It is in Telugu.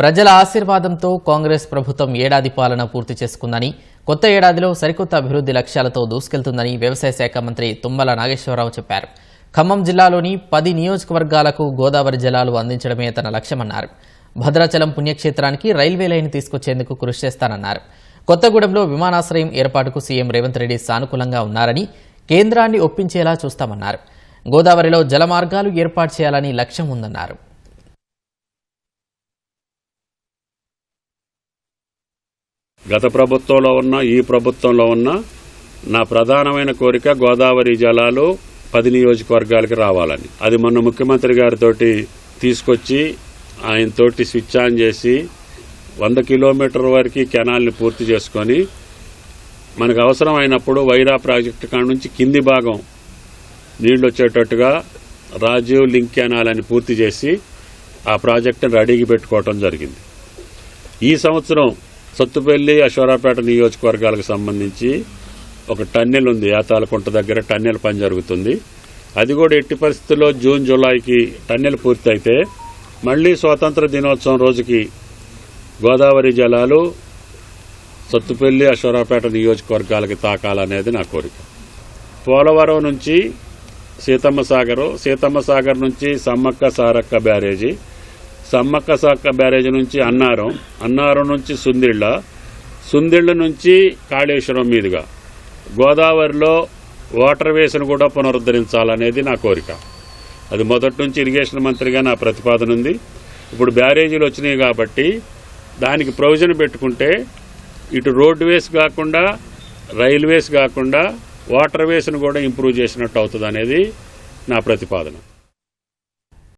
ప్రజల ఆశీర్వాదంతో కాంగ్రెస్ ప్రభుత్వం ఏడాది పాలన పూర్తి చేసుకుందని కొత్త ఏడాదిలో సరికొత్త అభివృద్ధి లక్ష్యాలతో దూసుకెళ్తుందని వ్యవసాయ శాఖ మంత్రి తుమ్మల నాగేశ్వరరావు చెప్పారు. ఖమ్మం జిల్లాలోని పది నియోజకవర్గాలకు గోదావరి జలాలు అందించడమే తన లక్ష్యమన్నారు. భద్రాచలం పుణ్యక్షేత్రానికి రైల్వే లైన్ తీసుకొచ్చేందుకు కృషి చేస్తానన్నారు. కొత్తగూడెంలో విమానాశ్రయం ఏర్పాటుకు సీఎం రేవంత్ రెడ్డి సానుకూలంగా ఉన్నారని కేంద్రాన్ని ఒప్పించేలా చూస్తామన్నారు. గోదావరిలో జలమార్గాలు ఏర్పాటు చేయాలని లక్ష్యం ఉందన్నారు. గత ప్రభుత్వంలో ఉన్న ఈ ప్రభుత్వంలో ఉన్న నా ప్రధానమైన కోరిక గోదావరి జలాలు పది నియోజకవర్గాలకి రావాలని. అది మొన్న ముఖ్యమంత్రి గారితో తీసుకొచ్చి ఆయనతోటి స్విచ్ ఆన్ చేసి వంద కిలోమీటర్ వరకు కెనాల్ని పూర్తి చేసుకొని మనకు అవసరమైనప్పుడు వైరా ప్రాజెక్టు కాడ నుంచి కింది భాగం నీళ్ళు వచ్చేటట్టుగా రాజీవ్ లింక్ కెనాల్ అని పూర్తి చేసి ఆ ప్రాజెక్టును రెడీకి పెట్టుకోవటం జరిగింది. ఈ సంవత్సరం సత్తుపల్లి అశ్వరాపేట నియోజకవర్గాలకు సంబంధించి ఒక టన్నెల్ ఉంది. యాతాలకుంట దగ్గర టన్నెల్ పని జరుగుతుంది. అది కూడా ఎట్టి పరిస్థితుల్లో జూన్ జూలైకి టన్నెల్ పూర్తయితే మళ్ళీ స్వాతంత్ర దినోత్సవం రోజుకి గోదావరి జలాలు సత్తుపల్లి అశ్వరాపేట నియోజకవర్గాలకి తాకాలనేది నా కోరిక. పోలవరం నుంచి సీతమ్మ సాగరు సీతమ్మ సాగర్ నుంచి సమ్మక్క సారక్క బ్యారేజీ సమ్మక్క సాక్క బ్యారేజ్ నుంచి అన్నారం అన్నారం నుంచి సుందిళ్ళ సుందిళ్ళ నుంచి కాళేశ్వరం మీదుగా. గోదావరిలో వాటర్ వేస్ను కూడా పునరుద్ధరించాలనేది నా కోరిక. అది మొదటి నుంచి ఇరిగేషన్ మంత్రిగా నా ప్రతిపాదన ఉంది. ఇప్పుడు బ్యారేజీలు వచ్చినాయి కాబట్టి దానికి ప్రొవిజన్ పెట్టుకుంటే ఇటు రోడ్ వేస్ కాకుండా రైల్వేస్ కాకుండా వాటర్ వేస్ను కూడా ఇంప్రూవ్ చేసినట్టు అవుతుంది అనేది నా ప్రతిపాదన.